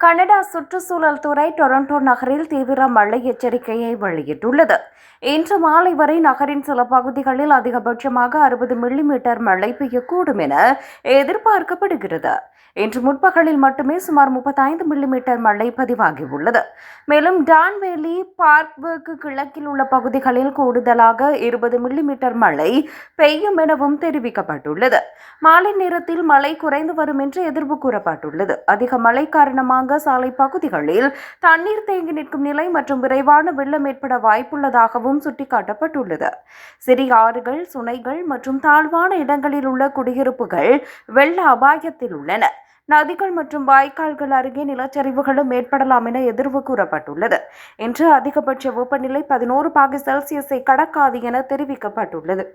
Canada சுற்றுச்சூழல் துறை Toronto நகரில் தீவிர மழை எச்சரிக்கையை வெளியிட்டுள்ளது. இன்று மாலை வரை நகரின் சில பகுதிகளில் அதிகபட்சமாக அறுபது மில்லிமீட்டர் மழை பெய்யக்கூடும் என எதிர்பார்க்கப்படுகிறது. இன்று முற்பகலில் மட்டுமே சுமார் முப்பத்தைந்து மில்லிமீட்டர் மழை பதிவாகியுள்ளது. மேலும் டான்வேலி பார்க்பர்க் கிழக்கில் உள்ள பகுதிகளில் கூடுதலாக இருபது மில்லிமீட்டர் மழை பெய்யும் எனவும் தெரிவிக்கப்பட்டுள்ளது. மாலை நேரத்தில் மழை குறைந்து வரும் என்று எதிர்ப்பு கூறப்பட்டுள்ளது. அதிக மழை காரணமாக சாலை பகுதிகளில் தண்ணீர் தேங்கி நிற்கும் நிலை மற்றும் விரைவான வெள்ளம் ஏற்பட வாய்ப்புள்ளதாகவும் சுட்டிக்காட்டப்பட்டுள்ளது. சிறிய ஆறுகள் சுனைகள் மற்றும் தாழ்வான இடங்களில் உள்ள குடியிருப்புகள் வெள்ள அபாயத்தில் உள்ளன. நதிகள் மற்றும் வாய்க்கால்கள் அருகே நிலச்சரிவுகளும் ஏற்படலாம் என எதிர்வு கூறப்பட்டுள்ளது. இன்று அதிகபட்ச வெப்பநிலை பதினோரு பாகு செல்சியஸை கடக்காது என தெரிவிக்கப்பட்டுள்ளது.